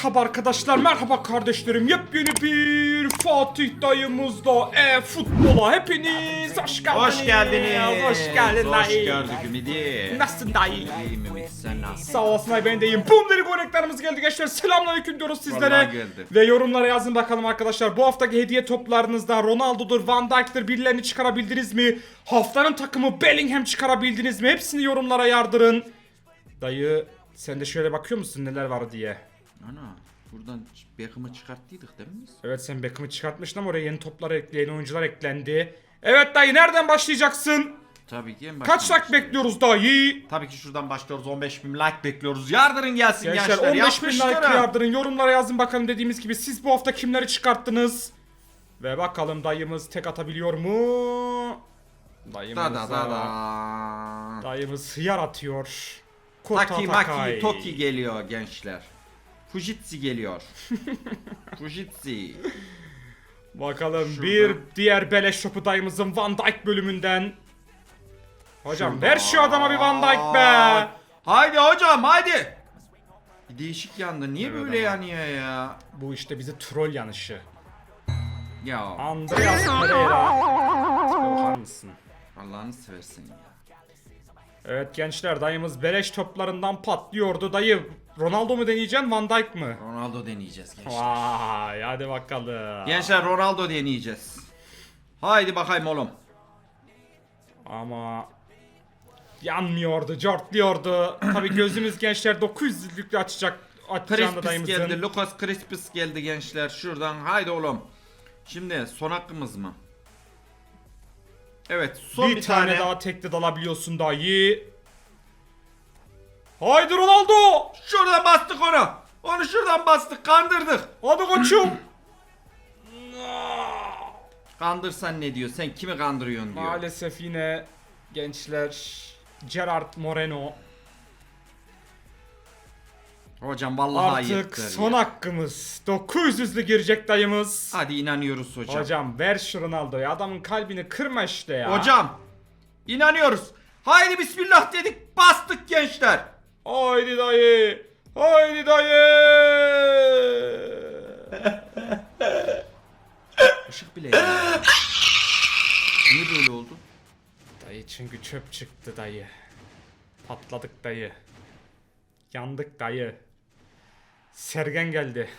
Merhaba arkadaşlar, merhaba kardeşlerim. Yepyeni bir Fatih dayımızla e futbola hepiniz hoş geldiniz. Hoş geldiniz. Hoş geldin Hoş dayı. gördük Ümidi. Nasılsın dayı? İyiyim Ümit sen nasılsın? Sağ olasın ay ben deyim. Bum dedik örneklerimiz geldi gençler. Selamünaleyküm diyoruz sizlere. Vallahi geldi. Ve yorumlara yazın bakalım arkadaşlar. Bu haftaki hediye toplarınızda Ronaldo'dur, Van Dijk'tir birilerini çıkarabildiniz mi? Haftanın takımı Bellingham çıkarabildiniz mi? Hepsini yorumlara yardırın. Dayı sen de şöyle bakıyor musun neler var diye. Ana buradan Beckham'ı çıkarttıydık değil mi biz? Evet sen Beckham'ı çıkartmıştın ama oraya yeni toplar ekleyen oyuncular eklendi. Evet dayı nereden başlayacaksın? Tabii ki en Kaç like bekliyoruz dayı? Tabii ki şuradan başlıyoruz 15 bin like bekliyoruz. Yardırın gelsin Gençler gençler. 15 bin like yardırın. Yorumlara yazın bakalım dediğimiz gibi siz bu hafta kimleri çıkarttınız? Ve bakalım dayımız tek atabiliyor mu? Dayımız, Da da da da. Dayımız hıyar atıyor. Kota Taki. Maki Toki geliyor gençler. Fujitsi geliyor. Fujitsi. Bakalım Şuradan. bir diğer beleş topu dayımızın Van Dijk bölümünden. Hocam Şurada. ver şu adama bir Van Dijk be. Haydi hocam haydi. Bir değişik yandı. Niye Evet böyle ama. yanıyor ya? Bu işte bizi troll yanışı. Ya Andreas Pereira. Allah'ını seversin ya. Evet gençler dayımız beleş toplarından patlıyordu. Dayı Ronaldo mu deneyeceksin Van Dijk mı? Ronaldo deneyeceğiz gençler. Vay hadi bakalım. Gençler Ronaldo deneyeceğiz. Haydi bakayım oğlum. Ama yanmıyordu, cortluyordu. Tabi gözümüz gençler 900'lükle açacak açacağında Crispus dayımızın. geldi. Lucas Crispus geldi gençler. Şuradan haydi oğlum. Şimdi son hakkımız mı? Evet son bir, bir, tane, daha tekli dalabiliyorsun dayı. Haydi Ronaldo! Şuradan bastık onu. Onu şuradan bastık kandırdık. Hadi koçum! Kandırsan ne diyor? Sen kimi kandırıyorsun diyor. Maalesef yine gençler Gerard Moreno Hocam vallahi artık ayıptır son ya. hakkımız. 900'lü girecek dayımız. Hadi inanıyoruz hocam. Hocam ver şu Ronaldo'yu. Adamın kalbini kırma işte ya. Hocam. inanıyoruz. Haydi bismillah dedik. Bastık gençler. Haydi dayı. Haydi dayı. Işık bile yanıyor. Niye böyle oldu? dayı çünkü çöp çıktı dayı. Patladık dayı. Yandık dayı. Sergen geldi.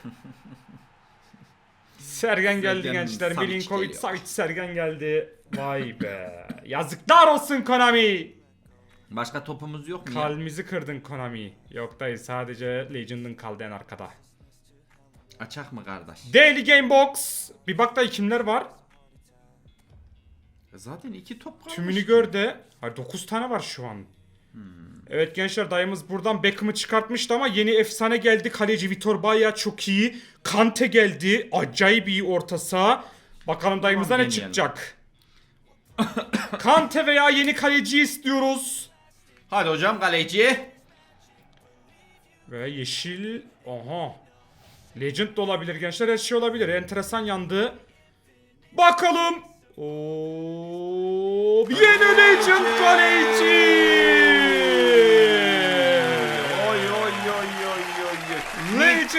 Sergen geldi Sergen gençler. Savic Milinkovic geliyor. Savic Sergen geldi. Vay be. Yazıklar olsun Konami. Başka topumuz yok mu ya? Kalbimizi kırdın Konami. Yok dayı sadece Legend'ın kaldı en arkada. Açak mı kardeş? Daily Game Box. Bir bak dayı kimler var? Zaten iki top kalmış. Tümünü gör de. Hayır 9 tane var şu an. Evet gençler dayımız buradan Beckham'ı çıkartmıştı ama yeni efsane geldi. Kaleci Vitor Baya çok iyi. Kante geldi. Acayip iyi orta saha. Bakalım dayımızdan ne deneyelim. çıkacak. Kante veya yeni kaleci istiyoruz. Hadi hocam kaleci. Ve yeşil. Aha. Legend de olabilir gençler. Her şey olabilir. Enteresan yandı. Bakalım. Oo, yeni Legend kaleci.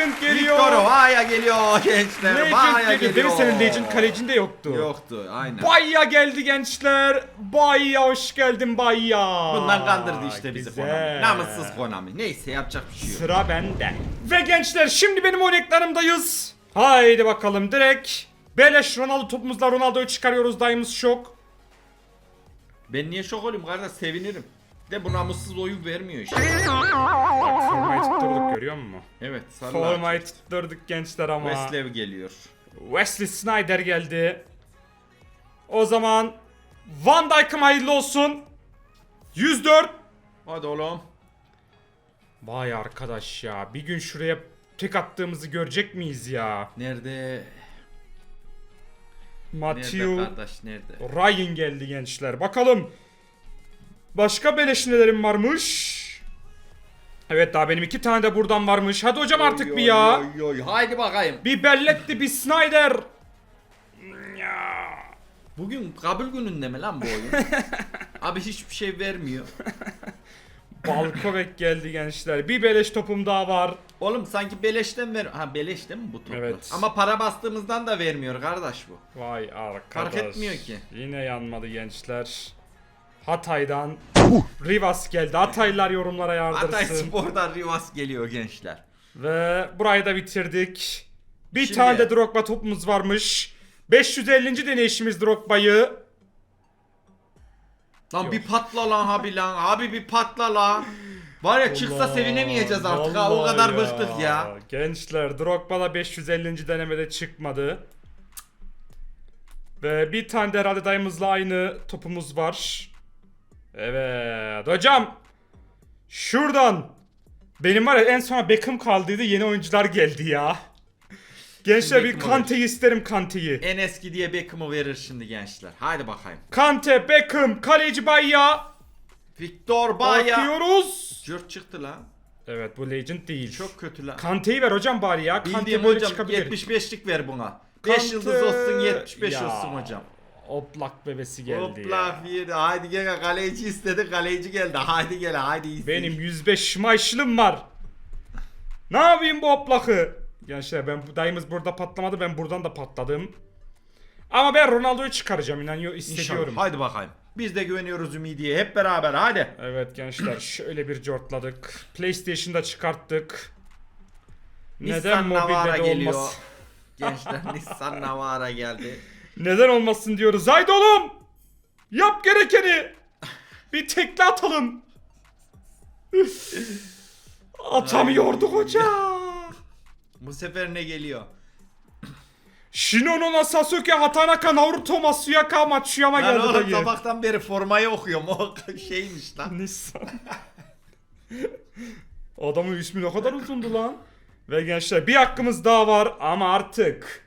Legend geliyor. Victor Vaya geliyor gençler. Legend Vaya geliyor. geliyor. Senin Legend kalecinde yoktu. Yoktu aynen. Bayya geldi gençler. Bayya hoş geldin Bayya. Bundan kandırdı işte bizi Güzel. Konami. Namussuz Konami. Neyse yapacak bir şey yok. Sıra bende. Ve gençler şimdi benim oynaklarımdayız. Haydi bakalım direkt. Beleş Ronaldo topumuzla Ronaldo'yu çıkarıyoruz dayımız şok. Ben niye şok olayım kardeş sevinirim. De bu namussuz oyun vermiyor işte. Formayı tutturduk görüyor musun? Evet sarı Formayı lacivert. tutturduk gençler ama. Westlev geliyor. Wesley Snyder geldi. O zaman Van Dijk'ım hayırlı olsun. 104. Hadi oğlum. Vay arkadaş ya. Bir gün şuraya tek attığımızı görecek miyiz ya? Nerede? Matthew Nerede kardeş nerede? Ryan geldi gençler. Bakalım. Başka beleş nelerim varmış? Evet daha benim iki tane de buradan varmış. Hadi hocam artık Oy, bir ya. Oy, oy, Haydi bakayım. Bir Belletti bir Snyder. Bugün kabul gününde mi lan bu oyun? Abi hiçbir şey vermiyor. Balkovek geldi gençler. Bir beleş topum daha var. Oğlum sanki beleşten ver. Ha beleşten mi bu toplar? Evet. Ama para bastığımızdan da vermiyor kardeş bu. Vay arkadaş. Fark etmiyor ki. Yine yanmadı gençler. Hatay'dan Rivas geldi. Hataylılar yorumlara Hatay yardırsın. Spor'dan Rivas geliyor gençler. Ve burayı da bitirdik. Bir Şimdi- tane de Drogba topumuz varmış. 550. deneyişimiz Drogba'yı. Lan Yok. bir patla lan abi lan. Abi bir patla lan. Var ya çıksa Allah, sevinemeyeceğiz artık ha. O kadar bıktık ya. Gençler Drogba da 550. denemede çıkmadı. Ve bir tane de herhalde dayımızla aynı topumuz var. Evet hocam. Şuradan. Benim var ya en sona Beckham kaldıydı yeni oyuncular geldi ya. Gençler bir Beckham'ı Kante'yi isterim Kante'yi. En eski diye Beckham'ı verir şimdi gençler. Haydi bakayım. Kante, Beckham, kaleci Baya. Victor Baya. Bakıyoruz. Cırt çıktı lan. Evet bu legend değil. Çok kötü lan. Kante'yi ver hocam bari ya. Kante Bildiğim böyle hocam çıkabilir. 75'lik ver buna. 5 Kante- yıldız olsun 75 Ya, olsun hocam. Oblak bebesi geldi Hopla ya. bir haydi gel kaleci istedi kaleci geldi. Haydi gel haydi iste. Benim 105 maçlım var. Ne yapayım bu oplakı? Gençler ben bu dayımız burada patlamadı ben buradan da patladım. Ama ben Ronaldo'yu çıkaracağım inanıyor hissediyorum. İnşallah. Haydi bakayım. Biz de güveniyoruz Ümidi'ye hep beraber haydi. Evet gençler şöyle bir cortladık. PlayStation'da çıkarttık. Neden Nissan Navara mobilde de geliyor. olmaz? Gençler Nissan Navara geldi. Neden olmasın diyoruz. Haydi oğlum. Yap gerekeni. Bir tekli atalım. Atamıyorduk hocam. Bu sefer ne geliyor? Shinono no Sasuke Hatanaka Naruto Masuyaka Matsuyama geldi oğlum dayı. sabahtan beri formayı okuyorum. O şeymiş lan. Nissan. Adamın ismi ne kadar uzundu lan. Ve gençler bir hakkımız daha var ama artık.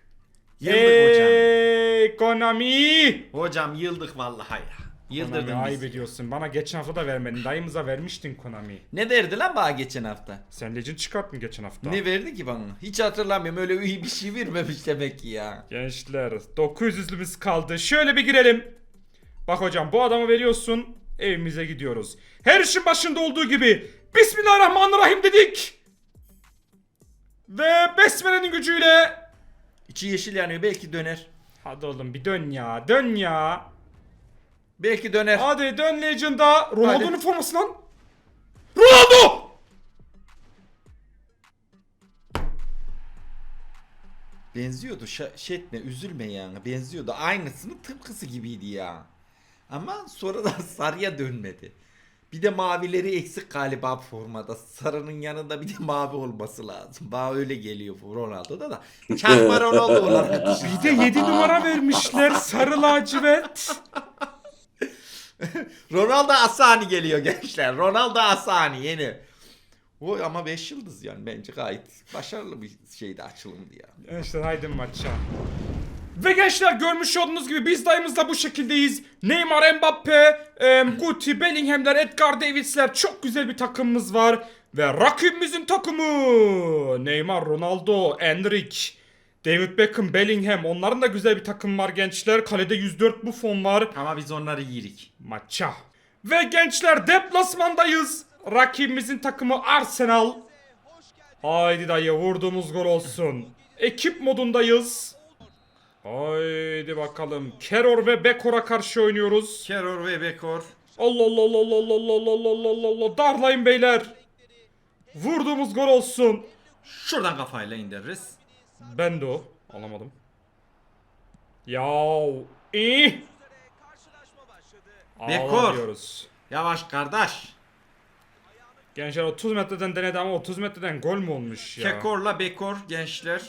Yıldık hocam. Ey Konami. Hocam yıldık vallahi ya. Konami Yıldırdın ayıp bizi. ediyorsun. Bana geçen hafta da vermedin. Dayımıza vermiştin Konami. Ne derdi lan bana geçen hafta? Sen Legend çıkarttın geçen hafta. Ne verdi ki bana? Hiç hatırlamıyorum. Öyle iyi bir şey vermemiş demek ki ya. Gençler 900'lümüz kaldı. Şöyle bir girelim. Bak hocam bu adamı veriyorsun. Evimize gidiyoruz. Her işin başında olduğu gibi Bismillahirrahmanirrahim dedik. Ve Besmele'nin gücüyle İçi yeşil yanıyor. Belki döner. Hadi oğlum bir dön ya. Dön ya. Belki döner. Hadi dön Legend'a. Ronaldo'nun forması lan. Ronaldo! Benziyordu. Şa- şey etme, üzülme yani. Benziyordu. Aynısının tıpkısı gibiydi ya. Ama sonradan sarıya dönmedi. Bir de mavileri eksik galiba formada. Sarının yanında bir de mavi olması lazım. Bana öyle geliyor bu Ronaldo'da da. Çakma Ronaldo olarak düşün. Bir de 7 numara vermişler. Sarı lacivert. Ronaldo Asani geliyor gençler. Ronaldo Asani yeni. O ama 5 yıldız yani bence gayet başarılı bir şeydi açılımdı ya. Gençler haydi maça. Ve gençler görmüş olduğunuz gibi biz dayımızla bu şekildeyiz. Neymar, Mbappe, em, Guti, Bellingham'ler, Edgar Davids'ler çok güzel bir takımımız var. Ve rakibimizin takımı Neymar, Ronaldo, Enrique, David Beckham, Bellingham onların da güzel bir takım var gençler. Kalede 104 Buffon var. Ama biz onları yirik. Maça. Ve gençler deplasmandayız. Rakibimizin takımı Arsenal. Haydi dayı vurduğumuz gol olsun. Ekip modundayız. Haydi bakalım. Keror ve Bekor'a karşı oynuyoruz. Keror ve Bekor. Allah Allah Allah Allah Allah Allah Allah Allah Allah Darlayın beyler. Vurduğumuz gol olsun. Şuradan kafayla indiririz. Ben de o. Alamadım. Yav. İyi. Bekor. Yavaş kardeş. Gençler 30 metreden denedi ama 30 metreden gol mü olmuş ya? Kekor'la Bekor gençler.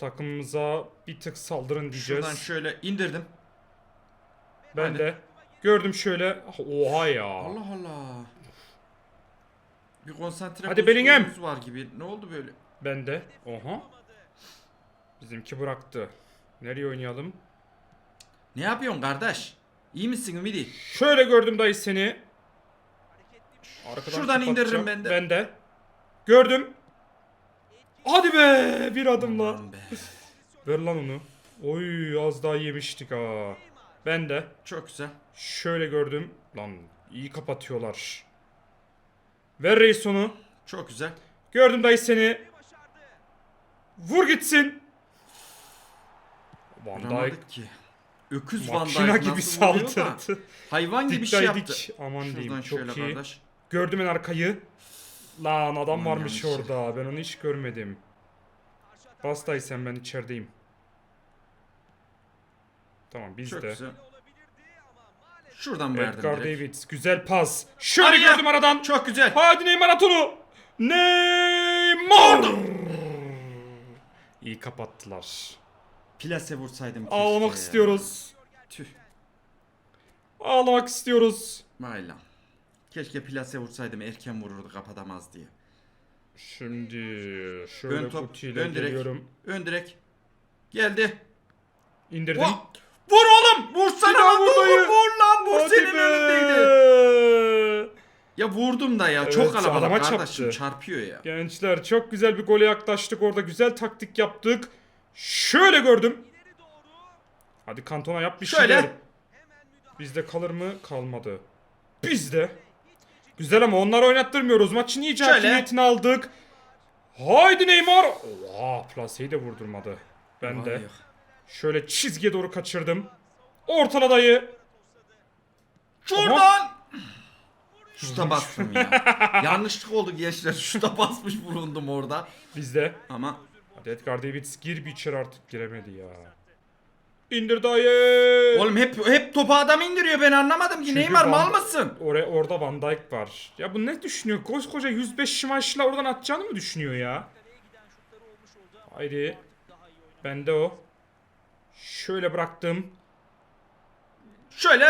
Takımımıza bir tık saldırın diyeceğiz. Şuradan şöyle indirdim. ben hadi. de. Gördüm şöyle. Oha ya. Allah Allah. Bir konsantre Hadi Bellingham. var gibi. Ne oldu böyle? Ben de. Oha. Bizimki bıraktı. Nereye oynayalım? Ne yapıyorsun kardeş? İyi misin Ümidi? Şöyle gördüm dayı seni. Arkadan Şuradan indiririm ben de. Ben de. Gördüm. Hadi be bir adımla. Ver lan onu. Oy az daha yemiştik ha. Ben de. Çok güzel. Şöyle gördüm. Lan iyi kapatıyorlar. Ver reis onu. Çok güzel. Gördüm dayı seni. Vur gitsin. Van Dijk ki. Öküz Van Dijk makina gibi saldırdı. Hayvan gibi Dik şey yaptı. dik. Aman Şuradan diyeyim çok iyi. kardeş. Gördüm en arkayı. Lan adam Aman varmış yanlış. orada. Ben onu hiç görmedim. Bas dayı sen ben içerideyim. Tamam biz Çok de. güzel. Şuradan verdim Edgar direkt. Davids güzel pas. Şöyle Araya. gördüm aradan. Çok güzel. Hadi Neymar at onu. Neymar. İyi kapattılar. Plase vursaydım keşke Ağlamak ya. istiyoruz. Tüh. Ağlamak istiyoruz. Vay lan. Keşke plase vursaydım erken vururdu kapatamaz diye. Şimdi şöyle Ön top, kutuyla ön direk. geliyorum. Ön direk. Geldi. İndirdim. Va- Vur oğlum! Vursana lan! vur Vur, vur lan! Vur Hadi senin be. önündeydi. Ya vurdum da ya. Evet, Çok kalabalık kardeşim. çarptı. Çarpıyor ya. Gençler çok güzel bir gole yaklaştık orada. Güzel taktik yaptık. Şöyle gördüm. Hadi kantona yap bir Şöyle. şeyler. Bizde kalır mı? Kalmadı. Bizde. Güzel ama onları oynattırmıyoruz. Maçın iyice Şöyle. hakimiyetini aldık. Haydi Neymar. Oha plaseyi de vurdurmadı. Ben de. Vay. Şöyle çizgiye doğru kaçırdım. Ortala dayı. Şuradan! Şuta bastım ya. Yanlışlık oldu gençler. Şuta basmış bulundum orada. Bizde. Ama Hadi Edgar Davids gir bir içeri artık giremedi ya. İndir dayı. oğlum hep hep topu adam indiriyor ben anlamadım ki. Neymar mal mısın? Oraya orada Van Dijk var. Ya bu ne düşünüyor? Koskoca 105 şımaşla oradan atacağını mı düşünüyor ya? Haydi. Bende o. Şöyle bıraktım. Şöyle.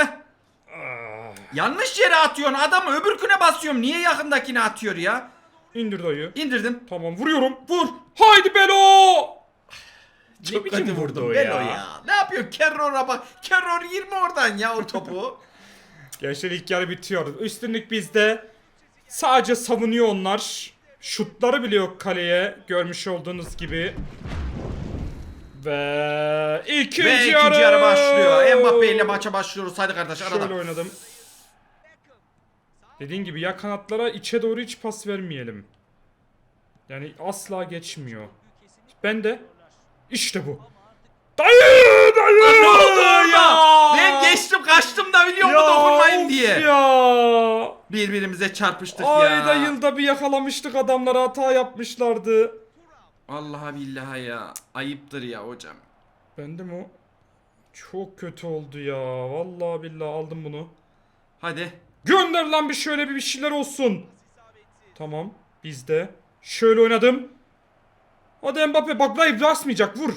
Ah, Yanlış yere atıyorsun. Adamı öbürküne basıyorum. Niye yakındakine atıyor ya? indir dayı. İndirdim. Tamam vuruyorum. Vur. Haydi Belo. Çok biçim kötü vurdu vurdum o Belo ya. Ne yapıyor? Kerror'a bak. Kerror 20 oradan ya o topu. Gençler ilk yarı bitiyor. Üstünlük bizde. Sadece savunuyor onlar. Şutları bile yok kaleye. Görmüş olduğunuz gibi. Ve ikinci, Ve ikinci yarı. yarı başlıyor. Mbappe ile maça başlıyoruz. Hadi kardeş arada. Şöyle oynadım. Dediğin gibi ya kanatlara içe doğru hiç pas vermeyelim. Yani asla geçmiyor. Ben de işte bu. Dayı dayı Ne oldu orada? ya. Ben geçtim kaçtım da biliyor musun dokunmayın of diye. Ya. Birbirimize çarpıştık Ayda ya. yılda bir yakalamıştık adamları hata yapmışlardı. Vallahi billahi ya. Ayıptır ya hocam. Ben de mi o? Çok kötü oldu ya. Vallahi billahi aldım bunu. Hadi. Gönder lan bir şöyle bir bir şeyler olsun. Tamam. Bizde. Şöyle oynadım. Hadi Mbappe bak dayı basmayacak vur.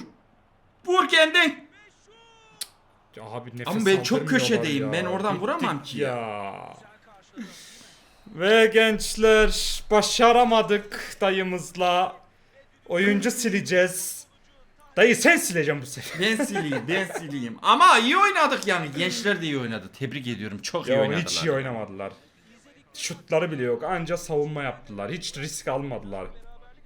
Vur kendin. Ya abi nefes Ama ben çok köşedeyim. ya. Ben oradan Bittik vuramam ki ya. ya. Ve gençler başaramadık dayımızla. Oyuncu sileceğiz. Dayı sen sileceğim bu sefer. Ben sileyim, ben sileyim. Ama iyi oynadık yani. Gençler de iyi oynadı. Tebrik ediyorum. Çok iyi Ya oynadılar. hiç iyi oynamadılar. Şutları bile yok. Anca savunma yaptılar. Hiç risk almadılar.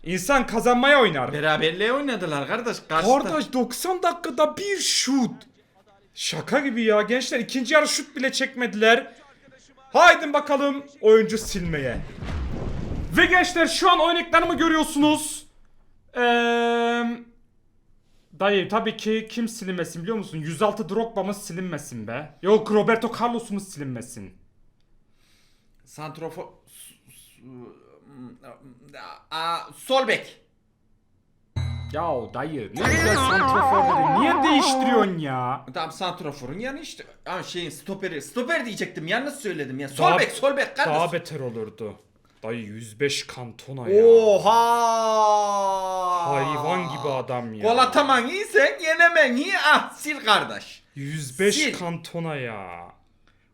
İnsan kazanmaya oynar. Beraberliğe oynadılar kardeş. Karşıda. Kardeş 90 dakikada bir şut. Şaka gibi ya. Gençler ikinci yarı şut bile çekmediler. Haydi bakalım oyuncu silmeye. Ve gençler şu an oyun ekranımı görüyorsunuz. Eee... Dayı tabii ki kim silinmesin biliyor musun? 106 Drogba'mız silinmesin be. Yok Roberto Carlos'umuz silinmesin. Santrofo... Aa, sol bek. Ya dayı ne güzel santraforları niye değiştiriyorsun ya? Tamam santroforun yanı işte. Ama şeyin stoperi. Stoper diyecektim. Yanlış söyledim ya. Sol Daha- bek, sol bek kardeş. Daha beter olurdu. Dayı 105 kantona ya. Oha! Hayvan gibi adam ya. Gol ataman iyi sen yenemen iyi. Ah sil kardeş. 105 Sil. kantona ya.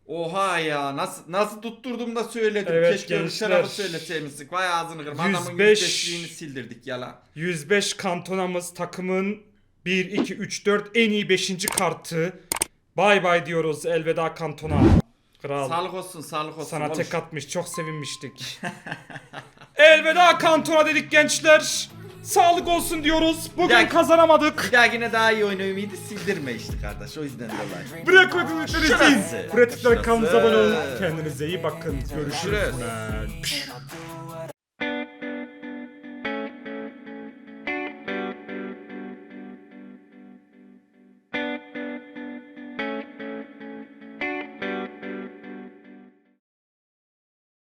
Oha ya nasıl nasıl tutturdum da söyledim. Evet, Keşke gençler. tarafı söyleseymiştik. Vay ağzını kırma. Adamın 105 105'liğini sildirdik yalan. 105 kantonamız takımın 1, 2, 3, 4 en iyi 5. kartı. Bay bay diyoruz elveda kantona. Kral Sağlık olsun sağlık olsun. sana tek atmış çok sevinmiştik. elveda kantona dedik gençler. Sağlık olsun diyoruz. Bugün Ya- kazanamadık. Bir dahakine daha iyi oynuyor muydu sildirme işte kardeş o yüzden dolayı. İçin Şurası. Pratikler kanalımıza abone olun. Şurası. Kendinize iyi bakın. Görüşürüz. Man.